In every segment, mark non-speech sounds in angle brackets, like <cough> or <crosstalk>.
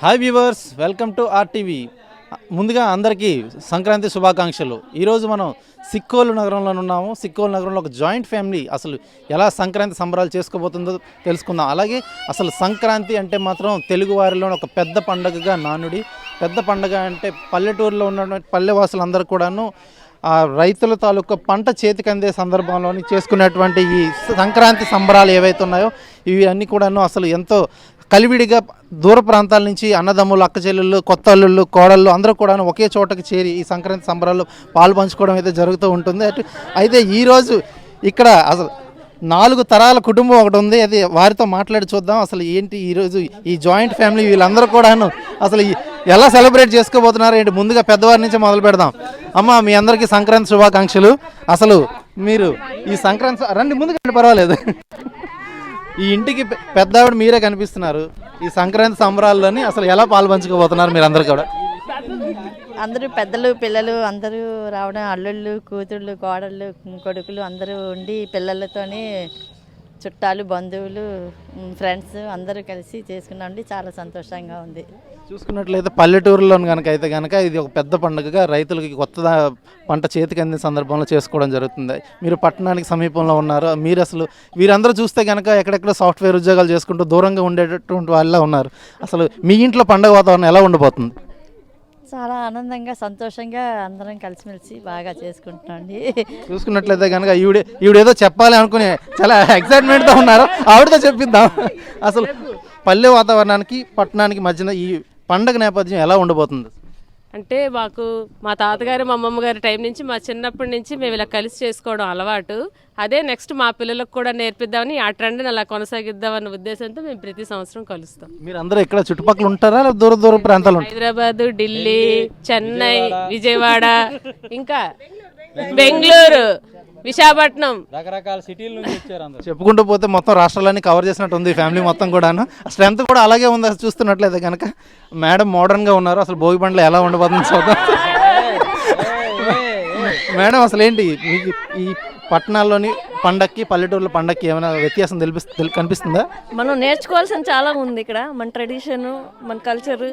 Hi viewers welcome to RTV ముందుగా అందరికీ సంక్రాంతి శుభాకాంక్షలు. ఈరోజు మనం సిక్కోలు నగరంలో ఉన్నాము. సిక్కోలు నగరంలో ఒక జాయింట్ ఫ్యామిలీ అసలు ఎలా సంక్రాంతి సంబరాలు చేసుకోబోతుందో తెలుసుకుందాం. అలాగే అసలు సంక్రాంతి అంటే మాత్రం తెలుగు వారిలో ఒక పెద్ద పండగగా నానుడి. పెద్ద పండగ అంటే పల్లెటూరులో ఉన్న పల్లెవాసులందరూ కూడాను ఆ రైతుల తాలూకా పంట చేతికి అందే సందర్భంలోని చేసుకునేటువంటి ఈ సంక్రాంతి సంబరాలు ఏవైతే ఉన్నాయో ఇవి అన్నీ కూడాను అసలు ఎంతో కలివిడిగా దూర ప్రాంతాల నుంచి అన్నదమ్ములు అక్క చెల్లెళ్ళు కొత్త అల్లుళ్ళు కోడళ్ళు అందరూ కూడా ఒకే చోటకి చేరి ఈ సంక్రాంతి సంబరాల్లో పాలు పంచుకోవడం అయితే జరుగుతూ ఉంటుంది. అటు అయితే ఈరోజు ఇక్కడ అసలు నాలుగు తరాల కుటుంబం ఒకటి ఉంది. అది వారితో మాట్లాడి చూద్దాం. అసలు ఏంటి ఈరోజు ఈ జాయింట్ ఫ్యామిలీ వీళ్ళందరూ కూడాను అసలు ఈ- ఎలా సెలబ్రేట్ చేసుకోబోతున్నారు? ఏంటి ముందుగా పెద్దవారి నుంచి మొదలు పెడదాం. అమ్మ మీ అందరికీ సంక్రాంతి శుభాకాంక్షలు. అసలు మీరు ఈ సంక్రాంతి రండి ముందుకు పర్వాలేదు. ఈ ఇంటికి పెద్ద పెద్దావిడ మీరే కనిపిస్తున్నారు. ఈ సంక్రాంతి సంబరాల్లోని అసలు ఎలా పాల్పంచుకోబోతున్నారు మీరు అందరు కూడా? అందరూ పెద్దలు పిల్లలు అందరూ రావడం అల్లుళ్ళు కూతుళ్ళు కోడళ్ళు కొడుకులు అందరూ ఉండి పిల్లలతోని చుట్టాలు బంధువులు ఫ్రెండ్స్ అందరూ కలిసి చేసుకున్నామండి చాలా సంతోషంగా ఉంది. చూసుకున్నట్లయితే పల్లెటూరులో కనుక అయితే కనుక ఇది ఒక పెద్ద పండుగగా రైతులకి కొత్త పంట చేతికి అందిన సందర్భంలో చేసుకోవడం జరుగుతుంది. మీరు పట్టణానికి సమీపంలో ఉన్నారు. మీరు అసలు వీరందరూ చూస్తే కనుక ఎక్కడెక్కడ సాఫ్ట్వేర్ ఉద్యోగాలు చేసుకుంటూ దూరంగా ఉండేటటువంటి వాళ్ళ ఉన్నారు. అసలు మీ ఇంట్లో పండుగ వాతావరణం ఎలా ఉండబోతుంది చాలా ఆనందంగా సంతోషంగా అందరం కలిసిమెలిసి బాగా చేసుకుంటున్నాండి. చూసుకున్నట్లయితే కనుక ఈవిడ ఈవిడేదో చెప్పాలి అనుకునే చాలా ఎక్సైట్మెంట్తో ఉన్నారు. ఆవిడతో చెప్పిద్దాం. అసలు పల్లె వాతావరణానికి పట్టణానికి మధ్యన ఈ పండగ నేపథ్యం ఎలా ఉండబోతుంది? అంటే మాకు మా తాతగారు మా అమ్మమ్మ గారి టైం నుంచి మా చిన్నప్పటి నుంచి మేము ఇలా కలిసి చేసుకోవడం అలవాటు. అదే నెక్స్ట్ మా పిల్లలకు కూడా నేర్పిద్దామని ఆ ట్రెండ్ని అలా కొనసాగిద్దామన్న ఉద్దేశంతో మేము ప్రతి సంవత్సరం కలుస్తాం. మీరు అందరూ ఇక్కడ చుట్టుపక్కల ఉంటారా? దూర దూర ప్రాంతాలు హైదరాబాద్ ఢిల్లీ చెన్నై విజయవాడ <laughs> ఇంకా బెంగళూరు. విశాఖపట్నం. రకరకాల సిటీల నుంచి వచ్చారు అందరు. చెప్పుకుంటూ పోతే మొత్తం రాష్ట్రాలన్నీ కవర్ చేసినట్టు ఉంది ఫ్యామిలీ మొత్తం కూడాను. స్ట్రెంత్ కూడా అలాగే ఉంది అసలు చూస్తున్నట్లయితే కనుక. మేడం మోడర్న్గా ఉన్నారు. అసలు భోగి పండ్లు ఎలా ఉండబోతుంది చూద్దాం. మేడం అసలు ఏంటి ఈ పట్టణాల్లోని పండక్కి పల్లెటూరుల పండక్కి ఏమైనా వ్యత్యాసం కనిపిస్తుందా? మనం నేర్చుకోవాల్సిన చాలా ఉంది ఇక్కడ. మన ట్రెడిషన్ మన కల్చర్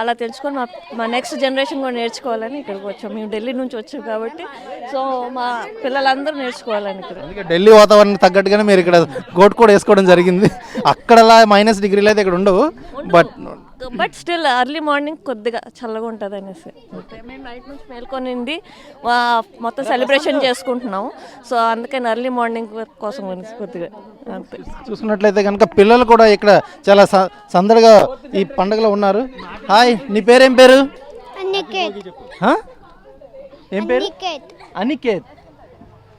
అలా తెలుసుకొని మా మా నెక్స్ట్ జనరేషన్ కూడా నేర్చుకోవాలని ఇక్కడికి వచ్చాం. మేము ఢిల్లీ నుంచి వచ్చాం కాబట్టి. సో మా పిల్లలందరూ నేర్చుకోవాలని ఇక్కడ. అందుకే ఢిల్లీ వాతావరణం తగ్గట్టుగానే మీరు ఇక్కడ కోట్ కూడా వేసుకోవడం జరిగింది. అక్కడలా మైనస్ డిగ్రీలు అయితే ఇక్కడ ఉండవు. But but still early morning కొద్దిగా చల్లగా ఉంటుంది అనేసి. మేము నైట్ నుంచి మేల్కొనింది మొత్తం సెలబ్రేషన్ చేసుకుంటున్నాం సో అందుకని ఎర్లీ మార్నింగ్ కోసం అనేసి కొద్దిగా అంతే. చూసుకున్నట్లయితే కనుక పిల్లలు కూడా ఇక్కడ చాలా స- సందడిగా ఈ పండుగలో ఉన్నారు. హాయ్ నీ పేరేం పేరు? అనికేత్. హా? ఏం పేరు? అనికేత్. అనికేత్.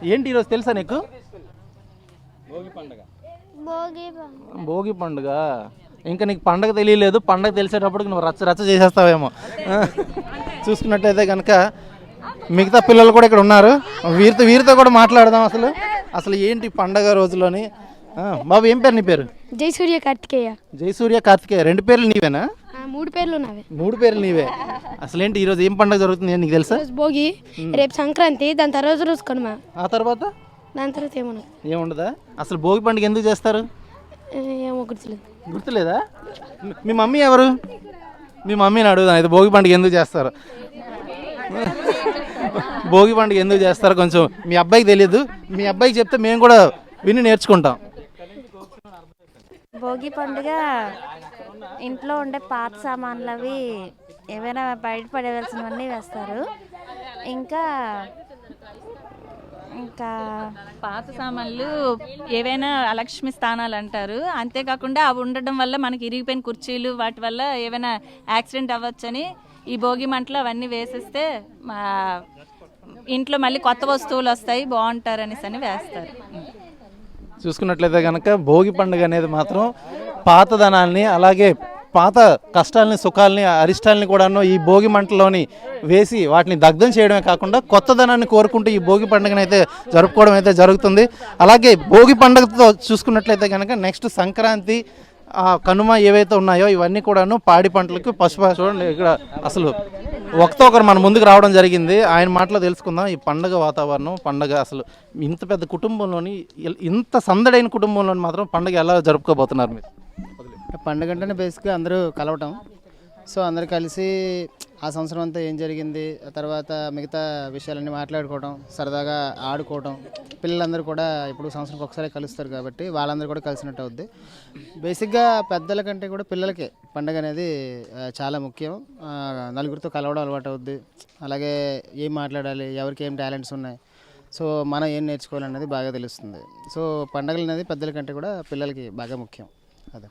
ఏంటి ఈరోజు తెలుసా నీకు? భోగి పండుగ. భోగి పండుగ. ఇంకా నీకు పండగ తెలియలేదు పండగ తెలిసేటప్పటికి నువ్వు రచ్చ రచ్చ చేసేస్తావేమో? చూసుకున్నట్లయితే కనుక మిగతా పిల్లలు కూడా ఇక్కడ ఉన్నారు. వీరితో వీరితో కూడా మాట్లాడదాం అసలు. అసలు ఏంటి పండగ రోజులోని? బాబు ఏం పేరు నీ పేరు? జయసూర్య కార్తికేయ. జయసూర్య కార్తికేయ. రెండు పేర్లు నీవేనా? ఆ, మూడు పేర్లు నావే. మూడు పేర్లు నీవే. అసలు ఏంటి ఈరోజు ఏం పండుగ జరుగుతుంది నీకు తెలుసా? భోగి రేపు సంక్రాంతి దాని తర్వాత రోజు కనుమ. ఆ తర్వాత? దాని తర్వాత ఏమన్నా ఏముండదా? అసలు భోగి పండుగ ఎందుకు చేస్తారు? ఏమో గుర్తులేదు. గుర్తులేదా? మీ- మమ్మీ ఎవరు? మీ మమ్మీని అడుగుదాం. అయితే భోగి పండుగ ఎందుకు చేస్తారు? భోగి పండుగ ఎందుకు చేస్తారు కొంచెం మీ అబ్బాయికి తెలియదు మీ అబ్బాయికి చెప్తే మేము కూడా విని నేర్చుకుంటాం. భోగి పండుగ ఇంట్లో ఉండే పాత సామాన్లు అవి ఏవైనా బయట పడేయాల్సినవన్నీ వేస్తారు. ఇంకా ఇంకా పాత సామాన్లు ఏవైనా అలక్ష్మి స్థానాలు అంటారు. అంతేకాకుండా అవి ఉండడం వల్ల మనకి ఇరిగిపోయిన కుర్చీలు వాటి వల్ల ఏమైనా యాక్సిడెంట్ అవ్వచ్చని ఈ భోగి మంటలు అవన్నీ వేసేస్తే మా ఇంట్లో మళ్ళీ కొత్త వస్తువులు వస్తాయి బాగుంటారు అనేసి అని వేస్తారు. చూసుకున్నట్లయితే కనుక భోగి పండుగ అనేది మాత్రం పాతదనాల్ని అలాగే పాత కష్టాలని సుఖాలని అరిష్టాలని కూడాను ఈ భోగి మంటలోని వేసి వాటిని దగ్ధం చేయడమే కాకుండా కొత్తదనాన్ని కోరుకుంటూ ఈ భోగి పండుగను అయితే జరుపుకోవడం అయితే జరుగుతుంది. అలాగే భోగి పండుగతో చూసుకున్నట్లయితే కనుక నెక్స్ట్ సంక్రాంతి ఆ కనుమ ఏవైతే ఉన్నాయో ఇవన్నీ కూడాను పాడి పంటలకు పశుప చూడండి ఇక్కడ అసలు ఒకతో ఒకరు మన ముందుకు రావడం జరిగింది. ఆయన మాటలో తెలుసుకుందాం. ఈ పండగ వాతావరణం పండగ అసలు ఇంత పెద్ద కుటుంబంలోని ఇంత సందడైన కుటుంబంలోని మాత్రం పండగ ఎలా జరుపుకోబోతున్నారు మీరు? పండుగ అంటేనే బేసిక్గా అందరూ కలవటం. సో అందరు కలిసి ఆ సంవత్సరం అంతా ఏం జరిగింది ఆ తర్వాత మిగతా విషయాలన్నీ మాట్లాడుకోవడం సరదాగా ఆడుకోవడం పిల్లలందరూ కూడా ఇప్పుడు సంవత్సరం ఒకసారి కలుస్తారు కాబట్టి వాళ్ళందరూ కూడా కలిసినట్టు అవుద్ది. బేసిక్గా పెద్దల కంటే కూడా పిల్లలకే పండగ అనేది చాలా ముఖ్యం. నలుగురితో కలవడం అలవాటు అవుద్ది. అలాగే ఏం మాట్లాడాలి ఎవరికి ఏం టాలెంట్స్ ఉన్నాయి. సో మనం ఏం నేర్చుకోవాలనేది బాగా తెలుస్తుంది. సో పండగలు అనేది పెద్దల కంటే కూడా పిల్లలకి బాగా ముఖ్యం. అదే.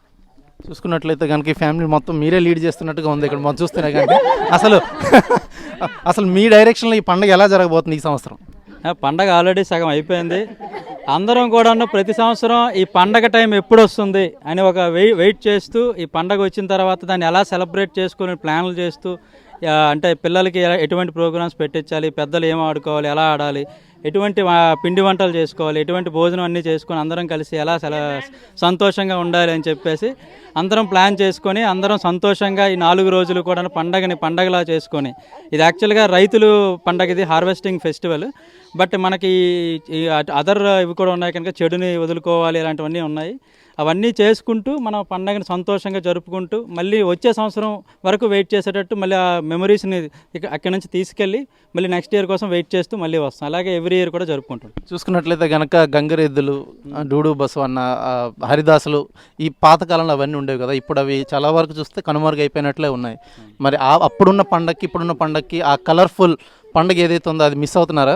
చూసుకున్నట్లయితే కనుక ఈ ఫ్యామిలీ మొత్తం మీరే లీడ్ చేస్తున్నట్టుగా ఉంది ఇక్కడ మనం చూస్తున్నా కానీ అసలు <laughs> అసలు మీ డైరెక్షన్లో ఈ పండగ ఎలా జరగబోతుంది ఈ సంవత్సరం? పండగ ఆల్రెడీ సగం అయిపోయింది. అందరం కూడా ప్రతి సంవత్సరం ఈ పండగ టైం ఎప్పుడు వస్తుంది అని ఒక వెయిట్ చేస్తూ ఈ పండగ వచ్చిన తర్వాత దాన్ని ఎలా సెలబ్రేట్ చేసుకుని ప్లాన్లు చేస్తూ అంటే పిల్లలకి ఎలా- ఎటువంటి ప్రోగ్రామ్స్ పెట్టించాలి పెద్దలు ఏం ఆడుకోవాలి ఎలా ఆడాలి ఎటువంటి పిండి వంటలు చేసుకోవాలి ఎటువంటి భోజనం అన్నీ చేసుకొని అందరం కలిసి ఎలా సంతోషంగా ఉండాలి అని చెప్పేసి అందరం ప్లాన్ చేసుకొని అందరం సంతోషంగా ఈ నాలుగు రోజులు కూడా పండగని పండగలా చేసుకొని ఇది యాక్చువల్గా రైతులు పండగ ఇది హార్వెస్టింగ్ ఫెస్టివల్ బట్ మనకి ఈ అదర్ ఇవి కూడా ఉన్నాయి కనుక చెడుని వదులుకోవాలి ఇలాంటివన్నీ ఉన్నాయి. అవన్నీ చేసుకుంటూ మనం పండగని సంతోషంగా జరుపుకుంటూ మళ్ళీ వచ్చే సంవత్సరం వరకు వెయిట్ చేసేటట్టు మళ్ళీ ఆ మెమరీస్ని అక్కడి నుంచి తీసుకెళ్ళి మళ్ళీ నెక్స్ట్ ఇయర్ కోసం వెయిట్ చేస్తూ మళ్ళీ వస్తాం. అలాగే ఎవ్రీ ఇయర్ కూడా జరుపుకుంటాం చూసుకున్నట్లయితే కనుక గంగరెద్దులు డూడు బసవన్న ఆ, హరిదాసులు ఈ పాతకాలంలో అవన్నీ ఉండేవి కదా. ఇప్పుడు అవి చాలా వరకు చూస్తే కనుమరుగైపోయినట్లే ఉన్నాయి. మరి ఆ అప్పుడున్న పండగకి ఇప్పుడున్న పండగకి ఆ కలర్ఫుల్ పండగ ఏదైతే ఉందో అది మిస్ అవుతున్నారా?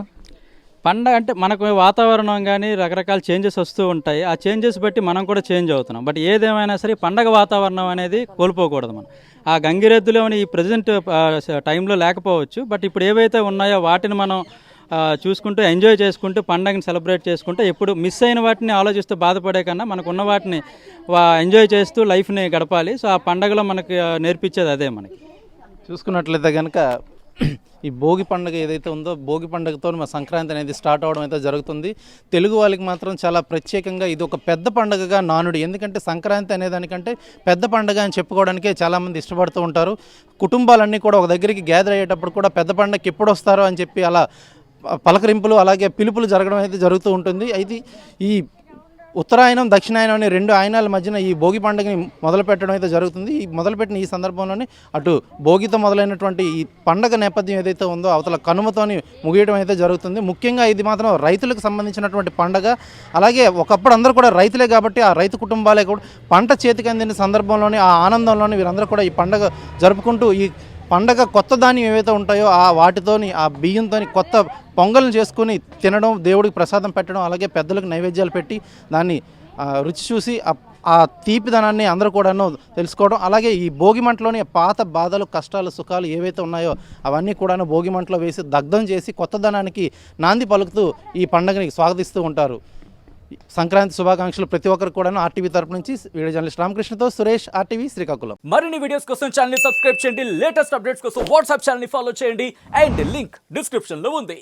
పండగ అంటే మనకు వాతావరణం కానీ రకరకాల చేంజెస్ వస్తూ ఉంటాయి. ఆ చేంజెస్ బట్టి మనం కూడా చేంజ్ అవుతున్నాం. బట్ ఏదేమైనా సరే పండగ వాతావరణం అనేది కోల్పోకూడదు మనం. ఆ గంగిరెద్దులోని ఈ ప్రజెంట్ టైంలో లేకపోవచ్చు. బట్ ఇప్పుడు ఏవైతే ఉన్నాయో వాటిని మనం చూసుకుంటూ ఎంజాయ్ చేసుకుంటూ పండగని సెలబ్రేట్ చేసుకుంటూ ఎప్పుడు మిస్ అయిన వాటిని ఆలోచిస్తూ బాధపడే కన్నా మనకు ఉన్న వాటిని వా- ఎంజాయ్ చేస్తూ లైఫ్ని గడపాలి. సో ఆ పండగలో మనకు నేర్పించేది అదే మనకి. చూసుకున్నట్లయితే కనుక ఈ భోగి పండుగ ఏదైతే ఉందో భోగి పండుగతో మా సంక్రాంతి అనేది స్టార్ట్ అవడం అయితే జరుగుతుంది. తెలుగు వాళ్ళకి మాత్రం చాలా ప్రత్యేకంగా ఇది ఒక పెద్ద పండుగగా నానుడు. ఎందుకంటే సంక్రాంతి అనే దానికంటే పెద్ద పండుగ అని చెప్పుకోవడానికే చాలామంది ఇష్టపడుతూ ఉంటారు. కుటుంబాలన్నీ కూడా ఒక దగ్గరికి గ్యాదర్ అయ్యేటప్పుడు కూడా పెద్ద పండుగకి ఎప్పుడు వస్తారో అని చెప్పి అలా పలకరింపులు అలాగే పిలుపులు జరగడం అయితే జరుగుతూ ఉంటుంది. అయితే ఈ ఉత్తరాయణం దక్షిణాయనం అనే రెండు ఆయనాల మధ్యన ఈ భోగి పండుగని మొదలుపెట్టడం అయితే జరుగుతుంది. ఈ మొదలుపెట్టిన ఈ సందర్భంలోనే అటు భోగితో మొదలైనటువంటి ఈ పండగ నేపథ్యం ఏదైతే ఉందో అవతల కనుమతోని ముగియడం అయితే జరుగుతుంది. ముఖ్యంగా ఇది మాత్రం రైతులకు సంబంధించినటువంటి పండగ. అలాగే ఒకప్పుడు అందరూ కూడా రైతులే కాబట్టి ఆ రైతు కుటుంబాలే కూడా పంట చేతికి అందిన సందర్భంలోని ఆ ఆనందంలోని వీరందరూ కూడా ఈ పండగ జరుపుకుంటూ ఈ పండగ కొత్త ధాన్యం ఏవైతే ఉంటాయో ఆ వాటితోని ఆ బియ్యంతోని కొత్త పొంగల్ని చేసుకుని తినడం దేవుడికి ప్రసాదం పెట్టడం అలాగే పెద్దలకు నైవేద్యాలు పెట్టి దాన్ని రుచి చూసి ఆ- తీపిదనాన్ని అందరూ కూడాను తెలుసుకోవడం అలాగే ఈ భోగి మంటలోని పాత బాధలు కష్టాలు సుఖాలు ఏవైతే ఉన్నాయో అవన్నీ కూడాను భోగి మంటలో వేసి దగ్ధం చేసి కొత్తదనానికి నాంది పలుకుతూ ఈ పండుగని స్వాగతిస్తూ ఉంటారు. సంక్రాంతి శుభాకాంక్షలు ప్రతి ఒక్కరికి కూడాను ఆర్టీవీ తరపు నుంచి వీడియో జర్నలిస్ట్ రామకృష్ణతో సురేష్ ఆర్టీవీ శ్రీకాకుళం. మరిన్ని వీడియోస్ కోసం ఛానల్ సబ్స్క్రైబ్ చేయండి. లేటెస్ట్ అప్డేట్స్ కోసం వాట్సాప్ ఛానల్ ఫాలో చేయండి. అండ్ లింక్ డిస్క్రిప్షన్లో ఉంది.